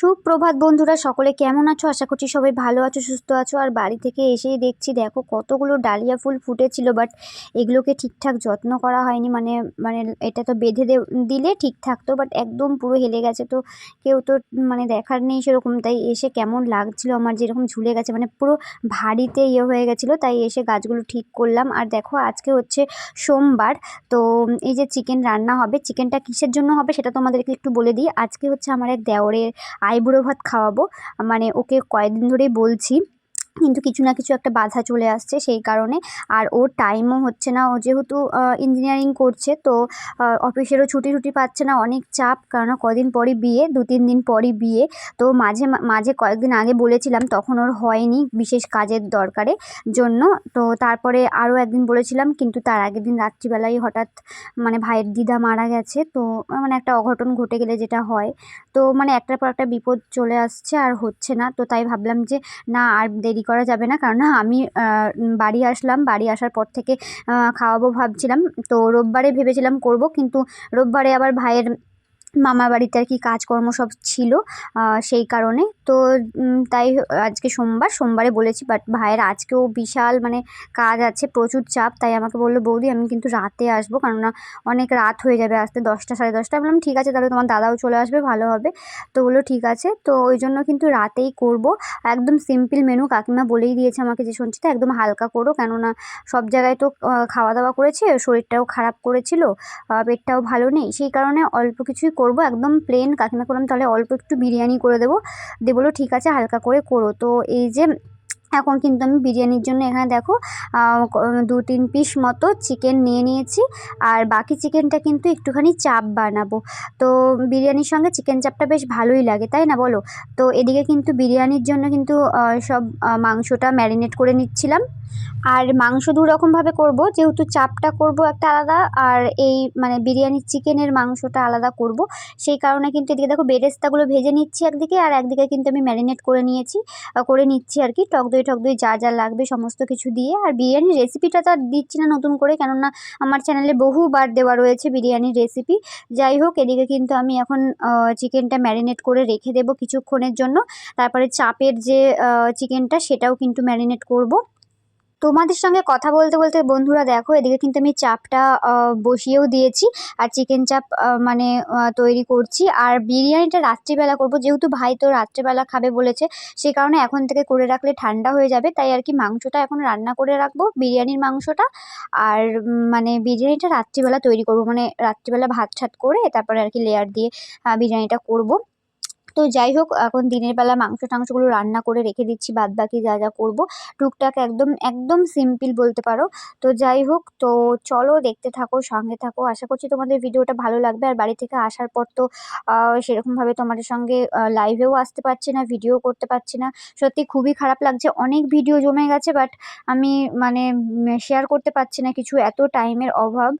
সুপ্রভাত বন্ধুরা, সকলে কেমন আছো? আশা করছি সবাই ভালো আছো, সুস্থ আছো। আর বাড়ি থেকে এসেই দেখছি, দেখো কতগুলো ডালিয়া ফুল ফুটেছিল বাট এগুলোকে ঠিকঠাক যত্ন করা হয়নি। মানে মানে এটা তো বেঁধে দিলে ঠিক থাকতো বাট একদম পুরো হেলে গেছে তো। কেউ তো মানে দেখার নেই সেরকম। তাই এসে কেমন লাগছিল আমার, যেরকম ঝুলে গেছে। মানে পুরো ভারীতে ইয়ে হয়ে গেছিল, তাই এসে গাছগুলো ঠিক করলাম। আর দেখো, আজকে হচ্ছে সোমবার, তো এই যে চিকেন রান্না হবে, চিকেনটা কিসের জন্য হবে সেটা তোমাদেরকে একটু বলে দিই। আজকে হচ্ছে আমার এক দেওরের আইবুড়ো ভাত খাওয়াবো। মানে ওকে কয়েকদিন ধরেই বলছি কিন্তু কিছু না কিছু একটা বাধা চলে আসছে সেই কারণে। আর ওর টাইমও হচ্ছে না, ও যেহেতু ইঞ্জিনিয়ারিং করছে, তো অফিসেরও ছুটি টুটি পাচ্ছে না, অনেক চাপ, কারণ কদিন পরই বিয়ে দু তিন দিন পরই বিয়ে। তো মাঝে মাঝে কয়েকদিন আগে বলেছিলাম, তখন ওর হয়নি বিশেষ কাজের দরকারে জন্য। তো তারপরে আরও একদিন বলেছিলাম, কিন্তু তার আগের দিন রাত্রিবেলায় হঠাৎ মানে ভাইয়ের দিদা মারা গেছে। তো মানে একটা অঘটন ঘটে গেলে যেটা হয়। তো মানে একটার পর একটা বিপদ চলে আসছে আর হচ্ছে না। তো তাই ভাবলাম যে, না, আর দেরি করা যাবে না। কারণ আমি বাড়ি আসলাম। বাড়ি আসার পর থেকে খাওয়াবো ভাবছিলাম। তো রোববারে ভেবেছিলাম করব। কিন্তু রোববারে আবার ভাইয়ের মামার বাড়িতে আর কি কাজকর্ম সব ছিল সেই কারণে। তো তাই আজকে সোমবার, সোমবারে বলেছি বাট ভাইয়ের আজকেও বিশাল মানে কাজ আছে, প্রচুর চাপ, তাই আমাকে বলল, বৌদি, আমি কিন্তু রাতে আসব, কেননা অনেক রাত হয়ে যাবে, আসতে দশটা, সাড়ে দশটা। বললাম, ঠিক আছে, তাহলে তোমার দাদাও চলে আসবে, ভালো হবে। তো বলল, ঠিক আছে। তো ওই জন্য কিন্তু রাতেই করব। একদম সিম্পল মেনু কাকিমা বলেই দিয়েছে আমাকে যে শুনছি তো একদম হালকা করো, কেননা সব জায়গায় তো খাওয়া দাওয়া করেছে, শরীরটাও খারাপ করেছিল পেটটাও ভালো নেই। সেই কারণে অল্প কিছুই করব, একদম প্লেন কাকিমা করলাম তাহলে অল্প একটু বিরিয়ানি করে দেবো। দিয়ে বলল, ঠিক আছে, হালকা করে করো। তো এই যে এখন কিন্তু আমি বিরিয়ানির জন্য এখানে দেখো দু তিন পিস মতো চিকেন নিয়ে নিয়েছি। আর বাকি চিকেনটা কিন্তু একটুখানি চাপ বানাবো। তো বিরিয়ানির সঙ্গে চিকেন চাপটা বেশ ভালোই লাগে, তাই না বলো? তো এদিকে কিন্তু বিরিয়ানির জন্য কিন্তু সব মাংসটা ম্যারিনেট করে নিচ্ছিলাম। আর মাংস দু রকমভাবে করব, যেহেতু চাপটা করব একটা আলাদা, আর এই মানে বিরিয়ানির চিকেনের মাংসটা আলাদা করব। সেই কারণে কিন্তু এদিকে দেখো বেরেস্তাগুলো ভেজে নিচ্ছি একদিকে, আর একদিকে কিন্তু আমি ম্যারিনেট করে নিয়েছি করে নিচ্ছি আর কি, টক দই টক দই যা যা লাগবে সমস্ত কিছু দিয়ে আর বিরিয়ানির রেসিপিটা তো আর দিচ্ছি না নতুন করে, কেননা আমার চ্যানেলে বহুবার দেওয়া রয়েছে বিরিয়ানির রেসিপি যাই হোক, এদিকে কিন্তু আমি এখন চিকেনটা ম্যারিনেট করে রেখে দেবো কিছুক্ষণের জন্য। তারপরে চাপের যে চিকেনটা সেটাও কিন্তু ম্যারিনেট করব। তোমাদের সঙ্গে কথা বলতে বলতে বন্ধুরা দেখো, এদিকে কিন্তু আমি চাপটা বসিয়েও দিয়েছি আর চিকেন চাপ মানে তৈরি করছি। আর বিরিয়ানিটা রাত্রিবেলা করব, যেহেতু ভাই তো রাত্রিবেলা খাবে বলেছে সেই কারণে এখন থেকে করে রাখলে ঠান্ডা হয়ে যাবে, তাই আর কি মাংসটা এখন রান্না করে রাখব, বিরিয়ানির মাংসটা। আর মানে বিরিয়ানিটা রাত্রিবেলা তৈরি করব মানে রাত্রিবেলা ভাত ঠাত করে তারপরে আর কি লেয়ার দিয়ে বিরিয়ানিটা করব। তো যাই হোক, এখন দিনের বেলা মাংস টাংসগুলো রান্না করে রেখে দিচ্ছি বাদ বাকি যা যা করব। টুকটাক একদম একদম সিম্পল বলতে পারো। তো যাই হোক, তো চলো দেখতে থাকো, সঙ্গে থাকো। আশা করছি তোমাদের ভিডিওটা ভালো লাগবে। আর বাড়ি থেকে আসার পর তো সেরকমভাবে তোমাদের সঙ্গে লাইভেও আসতে পারছি না ভিডিও করতে পারছি না। সত্যি খুবই খারাপ লাগছে। অনেক ভিডিও জমে গেছে বাট আমি মানে শেয়ার করতে পারছি না কিছু এত টাইমের অভাব।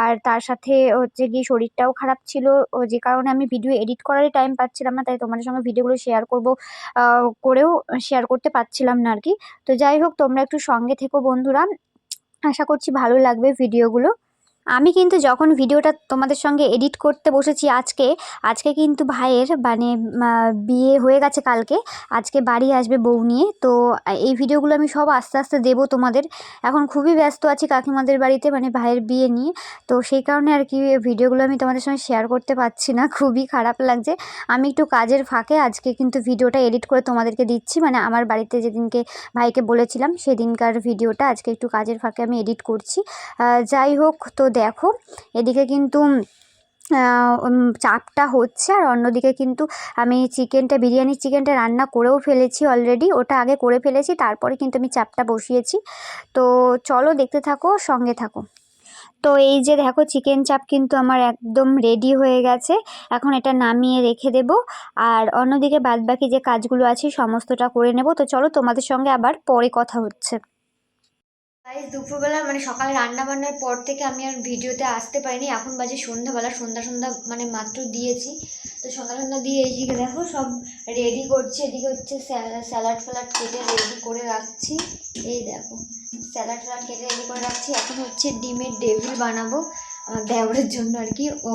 আর তার সাথে হচ্ছে গিয়ে শরীরটাও খারাপ ছিল। যে কারণে আমি ভিডিও এডিট করারই টাইম পাচ্ছিলাম না, তাই তোমাদের সঙ্গে ভিডিওগুলো শেয়ার করব করেও শেয়ার করতে পারছিলাম না আর কি। তো যাই হোক, তোমরা একটু সঙ্গে থেকো বন্ধুরা। আশা করছি ভালো লাগবে ভিডিওগুলো। আমি কিন্তু যখন ভিডিওটা তোমাদের সঙ্গে এডিট করতে বসেছি আজকে আজকে কিন্তু ভাইয়ের মানে বিয়ে হয়ে গেছে কালকে, আজকে বাড়ি আসবে বউ নিয়ে। তো এই ভিডিওগুলো আমি সব আস্তে আস্তে দেবো তোমাদের। এখন খুবই ব্যস্ত আছি কাকিমাদের বাড়িতে মানে ভাইয়ের বিয়ে নিয়ে। তো সেই কারণে আর কি ভিডিওগুলো আমি তোমাদের সঙ্গে শেয়ার করতে পারছি না, খুবই খারাপ লাগছে। আমি একটু কাজের ফাঁকে আজকে কিন্তু ভিডিওটা এডিট করে তোমাদেরকে দিচ্ছি। মানে আমার বাড়িতে যেদিনকে ভাইকে বলেছিলাম, সেদিনকার ভিডিওটা আজকে একটু কাজের ফাঁকে আমি এডিট করছি। যাই হোক, তো দেখো, এদিকে কিন্তু চাপটা হচ্ছে আর অন্যদিকে কিন্তু আমি চিকেনটা বিরিয়ানির চিকেনটা রান্না করেও ফেলেছি অলরেডি ওটা আগে করে ফেলেছি, তারপরে কিন্তু আমি চাপটা বসিয়েছি। তো চলো দেখতে থাকো, সঙ্গে থাকো। তো এই যে দেখো, চিকেন চাপ কিন্তু আমার একদম রেডি হয়ে গেছে, এখন এটা নামিয়ে রেখে দেব। আর অন্যদিকে বাদবাকি যে কাজগুলো আছে, সমস্তটা করে নেব। তো চলো তোমাদের সঙ্গে আবার পরে কথা হচ্ছে। গাইজ দুপুরবেলা মানে সকালে রান্না বান্নার পর থেকে আমি আর ভিডিওতে আসতে পারিনি। এখন বাজে সন্ধ্যাবেলা, সন্ধ্যা সন্ধ্যা মানে মাত্র দিয়েছি। তো সন্ধ্যা সন্ধ্যা দিয়ে এইদিকে দেখো, সব রেডি করছি। এদিকে হচ্ছে স্যালাড ফ্যালাড কেটে রেডি করে রাখছি। এই দেখো, স্যালাড ফ্যালাড কেটে রেডি করে রাখছি। এখন হচ্ছে ডিমের ডেভিল বানাবো। দেওরের জন্য আর কি। ও,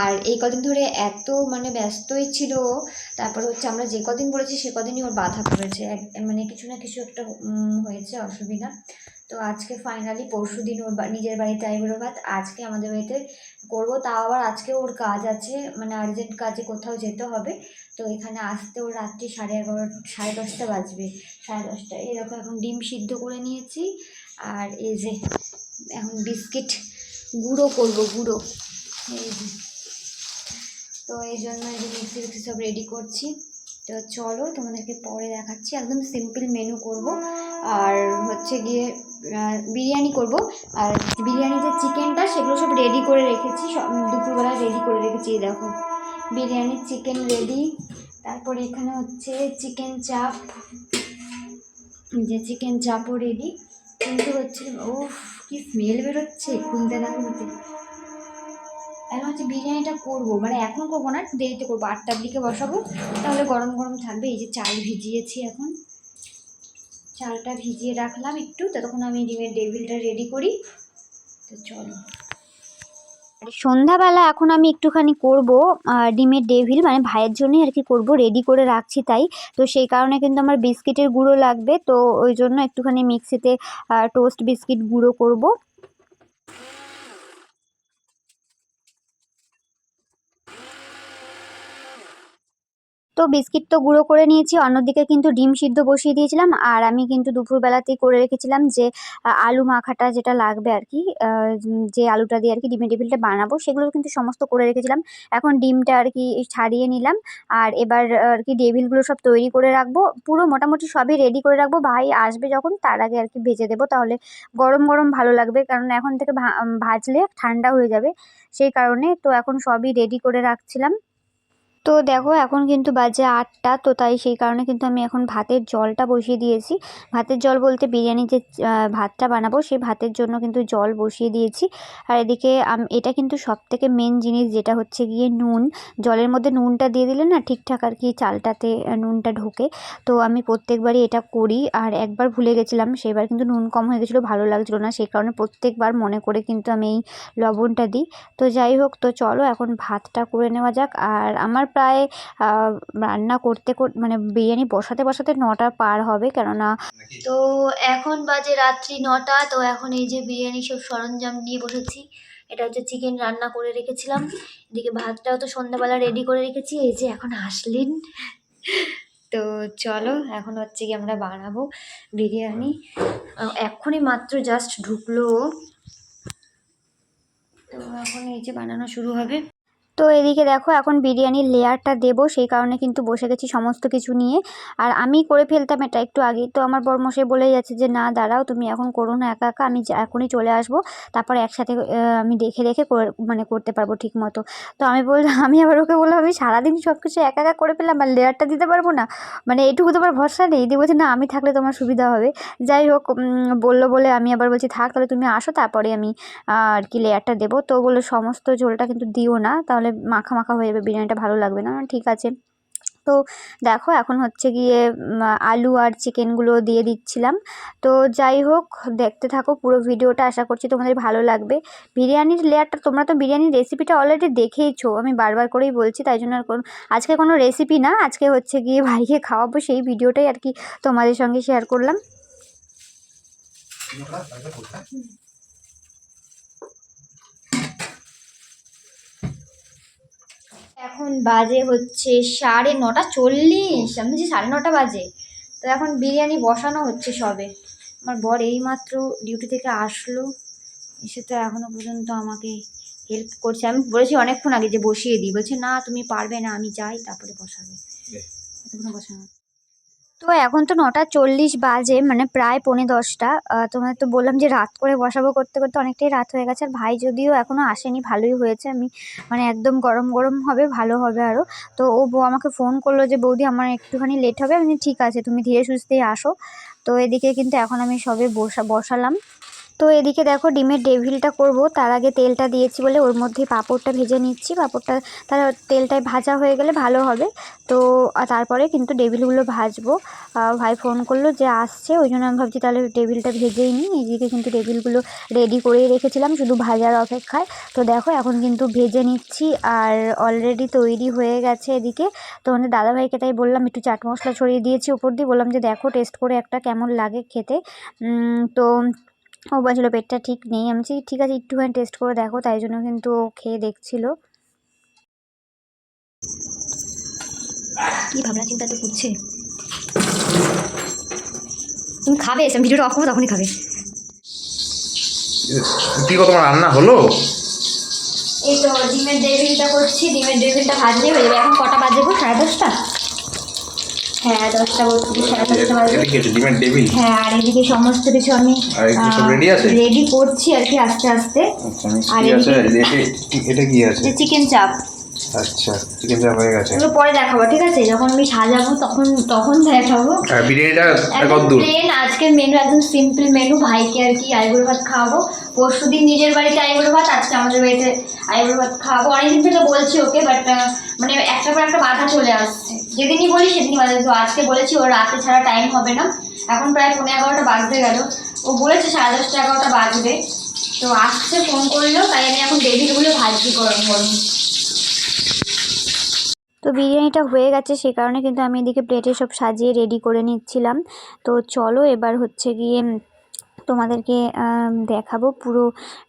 আর এই কদিন ধরে এত মানে ব্যস্তই ছিল ও। তারপরে হচ্ছে আমরা যে কদিন বলেছি সে কদিনই ওর বাধা পড়েছে। মানে কিছু না কিছু একটা হয়েছে অসুবিধা। তো আজকে ফাইনালি পরশু দিন ওর নিজের বাড়িতে আইবুড়ো ভাত। আজকে আমাদের বাড়িতে করব। তাও আবার আজকে ওর কাজ আছে মানে আর্জেন্ট কাজে কোথাও যেতে হবে। তো এখানে আসতে ওর রাত্রি সাড়ে এগারো, সাড়ে দশটা বাজবে। সাড়ে দশটা এরকম এখন ডিম সিদ্ধ করে নিয়েছি। আর এই যে, এখন বিস্কিট গুঁড়ো করব গুঁড়ো। এই তো এই জন্য এই যে মিক্সি মিক্সি সব রেডি করছি। তো চলো তোমাদেরকে পরে দেখাচ্ছি। একদম সিম্পল মেনু করব। আর হচ্ছে গিয়ে বিরিয়ানি করব। আর বিরিয়ানি যে চিকেনটা সেগুলো সব রেডি করে রেখেছি। সব দুপুরবেলা রেডি করে রেখেছি এই দেখো। বিরিয়ানির চিকেন রেডি তারপরে এখানে হচ্ছে চিকেন চাপ যে চিকেন চাপও রেডি কিন্তু হচ্ছে ও কি স্মেল বেরোচ্ছে খুলতে না খুলতে এখন হচ্ছে বিরিয়ানিটা করব। মানে এখন করব না দেরিতে করব। আটটার দিকে বসাবো, তাহলে গরম গরম থাকবে। এই যে চাল ভিজিয়েছি এখন। চালটা ভিজিয়ে রাখলাম একটু, ততক্ষণ আমি ডিমের টেবিলটা রেডি করি। তো চলো। সন্ধ্যাবেলা এখন আমি একটুখানি করব ডিমের ডেভিল মানে ভাইয়ের জন্যই আর কি করব রেডি করে রাখছি তাই। তো সেই কারণে কিন্তু আমার বিস্কিটের গুঁড়ো লাগবে, তো ওই জন্য একটুখানি মিক্সিতে টোস্ট বিস্কিট গুঁড়ো করব। তো বিস্কিট তো গুঁড়ো করে নিয়েছি, অন্যদিকে কিন্তু ডিম সিদ্ধ বসিয়ে দিয়েছিলাম, আর আমি কিন্তু দুপুরবেলাতেই করে রেখেছিলাম যে আলু মাখাটা যেটা লাগবে আর কি যে আলুটা দিয়ে আর কি ডিমের টেবিলটা বানাবো, সেগুলো কিন্তু সমস্ত করে রেখেছিলাম। এখন ডিমটা আর কি ছাড়িয়ে নিলাম, আর এবার আর কি টেবিলগুলো সব তৈরি করে রাখব, পুরো মোটামুটি সবই রেডি করে রাখব, ভাই আসবে যখন, তার আগে আর কি ভেজে দেবো, তাহলে গরম গরম ভালো লাগবে, কারণ এখন থেকে ভাজলে ঠান্ডা হয়ে যাবে, সেই কারণে তো এখন সবই রেডি করে রাখছিলাম। তো দেখো, এখন কিন্তু বাজে আটটা। তো তাই সেই কারণে কিন্তু আমি এখন ভাতের জলটা বসিয়ে দিয়েছি। ভাতের জল বলতে বিরিয়ানির যে ভাতটা বানাবো, সেই ভাতের জন্য কিন্তু জল বসিয়ে দিয়েছি। আর এদিকে এটা কিন্তু সব থেকে মেন জিনিস, যেটা হচ্ছে গিয়ে নুন। জলের মধ্যে নুনটা দিয়ে দিলে না ঠিকঠাক আর কি চালটাতে নুনটা ঢোকে। তো আমি প্রত্যেকবারই এটা করি। আর একবার ভুলে গেছিলাম, সেবার কিন্তু নুন কম হয়ে গেছিল, ভালো লাগছিল না। সেই কারণে প্রত্যেকবার মনে করে কিন্তু আমি এই লবণটা দিই। তো যাই হোক, তো চলো এখন ভাতটা করে নেওয়া যাক। আর আমার প্রায় রান্না করতে কর মানে বিরিয়ানি বসাতে বসাতে নটা পার হবে কেননা তো এখন বাজে রাত্রি নটা তো এখন এই যে বিরিয়ানি সব সরঞ্জাম নিয়ে বসেছি এটা হচ্ছে চিকেন রান্না করে রেখেছিলাম এদিকে ভাতটাও তো সন্ধ্যাবেলা রেডি করে রেখেছি এই যে এখন আসলেন তো চলো এখন হচ্ছে কি আমরা বানাবো বিরিয়ানি। এখনই মাত্র জাস্ট ঢুকলো তো এখন এই যে বানানো শুরু হবে। তো এদিকে দেখো, এখন বিরিয়ানির লেয়ারটা দেবো, সেই কারণে কিন্তু বসে গেছি সমস্ত কিছু নিয়ে। আর আমি করে ফেলতাম এটা একটু আগেই। তো আমার বরমশাই বলেই যাচ্ছে যে, না, দাঁড়াও, তুমি এখন করো না, একা একা, আমি এখনই চলে আসব। তারপরে একসাথে আমি দেখে দেখে মানে করতে পারব ঠিক মতো তো আমি বললাম, আমি আবার ওকে বললাম, আমি সারাদিন সব কিছু একা একা করে ফেললাম, আর লেয়ারটা দিতে পারব না? মানে এটুকু তোমার ভরসা নেই। দিয়ে বলছে, না, আমি থাকলে তোমার সুবিধা হবে। যাই হোক বলল বলে আমি আবার বলছি, থাক, তাহলে তুমি আসো, তারপরে আমি আর কি লেয়ারটা দেবো। তো বলল, সমস্ত ঝোলটা কিন্তু দিও না, তাহলে মাখা মাখা হয়ে যাবে, বিরিয়ানিটা ভালো লাগবে না। ঠিক আছে। তো দেখো, এখন হচ্ছে গিয়ে আলু আর চিকেনগুলো দিয়ে দিচ্ছিলাম। তো যাই হোক, দেখতে থাকো পুরো ভিডিওটা, আশা করছি তোমাদের ভালো লাগবে। বিরিয়ানির লেয়ারটা তোমরা তো বিরিয়ানির রেসিপিটা অলরেডি দেখেইছো। আমি বারবার করেই বলছি, তাই জন্য আর কোনো আজকে কোনো রেসিপি না, আজকে হচ্ছে গিয়ে ভাইকে খাওয়াবো। সেই ভিডিওটাই আর কি তোমাদের সঙ্গে শেয়ার করলাম। এখন বাজে হচ্ছে সাড়ে নটা চল্লিশ। আমি বলছি সাড়ে নটা বাজে। তো এখন বিরিয়ানি বসানো হচ্ছে সবে। আমার বর এইমাত্র ডিউটি থেকে আসলো। এসে তো এখনও পর্যন্ত আমাকে হেল্প করছে। আমি বলেছি অনেকক্ষণ আগে যে বসিয়ে দিই। বলছে না তুমি পারবে না আমি যাই তারপরে বসাবে। এতক্ষণ বসানো। তো এখন তো নটা চল্লিশ বাজে মানে প্রায় পৌনে দশটা। তোমার তো বললাম যে রাত করে বসাবো করতে করতে অনেকটাই রাত হয়ে গেছে। আর ভাই যদিও এখনও আসেনি, ভালোই হয়েছে। আমি মানে একদম গরম গরম হবে, ভালো হবে আরও তো ও বউ আমাকে ফোন করল যে, বৌদি, আমার একটুখানি লেট হবে। আমি ঠিক আছে, তুমি ধীরে সুস্থেই আসো। তো এদিকে কিন্তু এখন আমি সবে বসা, বসালাম। তো এদিকে দেখো ডিমের ডেভিলটা করব। তার আগে তেলটা দিয়েছি বলে ওর মধ্যে পাঁপড়টা ভেজে নিচ্ছি। পাঁপড়টা তার তেলটায় ভাজা হয়ে গেলে ভালো হবে। তো তারপরে কিন্তু ডেভিলগুলো ভাজবো। ভাই ফোন করল যে আসছে, ওই জন্য আমি ভাবছি তাহলে টেবিলটা ভেজেই নিই। এদিকে কিন্তু টেবিলগুলো রেডি করেই রেখেছিলাম, শুধু ভাজার অপেক্ষায়। তো দেখো এখন কিন্তু ভেজে নিচ্ছি আর অলরেডি তৈরি হয়ে গেছে এদিকে। তো আমাদের দাদাভাইকে তাই বললাম, একটু চাট মশলা ছড়িয়ে দিয়েছি উপর দিয়ে। বললাম যে দেখো টেস্ট করে একটা কেমন লাগে খেতে। তো ও বলছিলো পেটটা ঠিক নেই। আমি বলছি ঠিক আছে একটুখানি টেস্ট করে দেখো। তাই জন্য কিন্তু ও খেয়ে দেখছিলো। কি ভাবনা চিন্তা তো করছে? তুমি খাবে? আমি ভিডিওটা অফ করব তখনই খাবে। কি কত তোমার রান্না হলো? এই তো ডিমের ডেভিলটা করছি। ডিমের ডেভিলটা ভাজলেই হয়ে যাবে। এখন কটা বাজে গো? সাড়ে দশটা? হ্যাঁ দশটা সাড়ে হ্যাঁ আর এদিকে সমস্ত কিছু আমি? রেডি করছি আর কি আস্তে আস্তে। আর এটা- কি আছে? চিকেন চাপ আচ্ছা চিকেন চাপ হয়ে গেছে। এগুলো পরে দেখাবো ঠিক আছে? যখন আমি সাজাবো তখন তখন দেখাবো। আর বিরিয়ানিটা প্লেন আজকের মেনু একদম সিম্পল মেনু ভাইকে আর কি আইবুড়ো ভাত খাওয়াবো। পরশু দিন নিজের বাড়িতে আইবুড়ো ভাত আজকে আমাদের বাড়িতে আইবুড়ো ভাত খাওয়াবো। অনেকদিন থেকে বলছি ওকে বাট মানে একটা পর একটা বাধা চলে আসছে। যেদিনই বলি সেদিনই বাধা তো আজকে বলেছি ওর রাতে ছাড়া টাইম হবে না। এখন প্রায় পনেরো এগারোটা বাজতে গেল। ও বলেছে সাড়ে দশটা এগারোটা বাজবে। তো আসছে ফোন করল, তাই আমি এখন ডেভিলগুলো ভাজি গরম গরম। তো বিরিয়ানিটা হয়ে গেছে সে কারণে কিন্তু আমি এদিকে প্লেটে সব সাজিয়ে রেডি করে নিচ্ছিলাম। তো চলো এবার হচ্ছে গিয়ে তোমাদেরকে দেখাবো। পুরো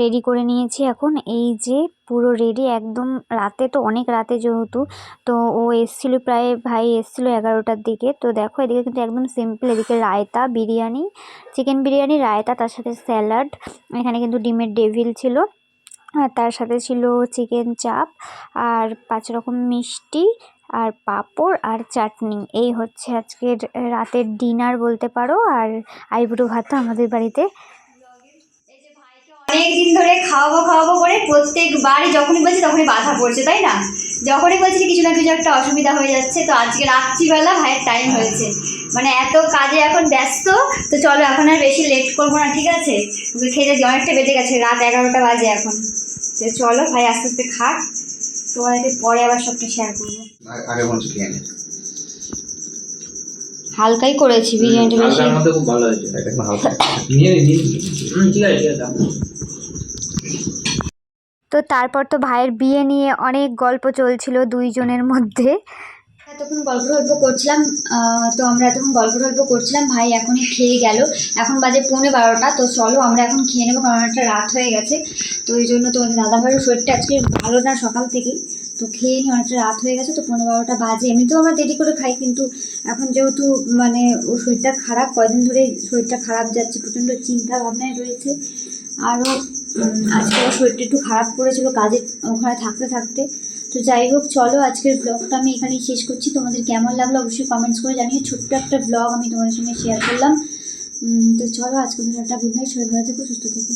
রেডি করে নিয়েছি এখন। এই যে পুরো রেডি একদম রাতে তো অনেক রাতে যেহেতু, তো ও এসেছিল, প্রায় ভাই এসেছিল এগারোটার দিকে। তো দেখো, এদিকে কিন্তু একদম সিম্পল এদিকে রায়তা বিরিয়ানি চিকেন বিরিয়ানি, রায়তা, তার সাথে স্যালাড এখানে কিন্তু ডিমের ডেভিল ছিল। আর তার সাথে ছিল চিকেন চাপ আর পাঁচ রকম মিষ্টি আর পাঁপড় আর চাটনি। এই হচ্ছে আজকের রাতের ডিনার বলতে পারো। আর আইবুড়ো ভাতও আমাদের বাড়িতে। অনেকদিন ধরে খাওয়াবো খাওয়াবো করে প্রত্যেকবারই যখনই বলছি তখনই বাধা পড়ছে, তাই না? যখনই বলছি কিছু না কিছু একটা অসুবিধা হয়ে যাচ্ছে, তো আজকে রাত্রিবেলা ভাইয়ের টাইম হয়েছে। মানে এত কাজে এখন ব্যস্ত, তো চলো এখন আর বেশি লেট করব না, ঠিক আছে? খেতে, অনেকটা বেজে গেছে, রাত এগারোটা বাজে এখন। তো চলো ভাই আস্তে আস্তে খাক। তোমাদেরকে পরে আবার সবটা শেয়ার করব। আগে বলছি খেয়ে নে। হালকাই করেছি বিরিয়ানিটা বেশি। হালকার মধ্যে খুব ভালো হয়েছে। এটা একটু হালকা। নিয়ে নিয়ে ঠিক আছে ঠিক আছে তো তারপর তো ভাইয়ের বিয়ে নিয়ে অনেক গল্প চলছিল দুইজনের মধ্যে। এতক্ষণ গল্প গল্প করছিলাম তো আমরা এতক্ষণ গল্প গল্প করছিলাম, ভাই এখনই খেয়ে গেল। এখন বাজে পৌনে বারোটা, তো চলো আমরা এখন খেয়ে নেব, কারণ একটা রাত হয়ে গেছে। তো ওই জন্য তোমাদের দাদা ভাইয়ের শরীরটা আজকে ভালো না সকাল থেকেই। তো খেয়ে নিই অনেকটা রাত হয়ে গেছে, তো পৌনে বারোটা বাজে। এমনিতেও আমরা দেরি করে খাই, কিন্তু এখন যেহেতু মানে ওর শরীরটা খারাপ কয়দিন ধরে শরীরটা খারাপ যাচ্ছে, প্রচণ্ড চিন্তা ভাবনায় রয়েছে। আরও আজকে শরীরটা একটু খারাপ করেছিল, কাজে ওখানে থাকতে থাকতে। তো যাই হোক, চলো আজকের ব্লগটা আমি এখানেই শেষ করছি। তোমাদের কেমন লাগল অবশ্যই কমেন্টস করে জানিয়ে ছোট্ট একটা ব্লগ আমি তোমাদের সঙ্গে শেয়ার করলাম। তো চলো আজকের একটা গুড নাইট সবাই ভালো থেকো, সুস্থ থেকো।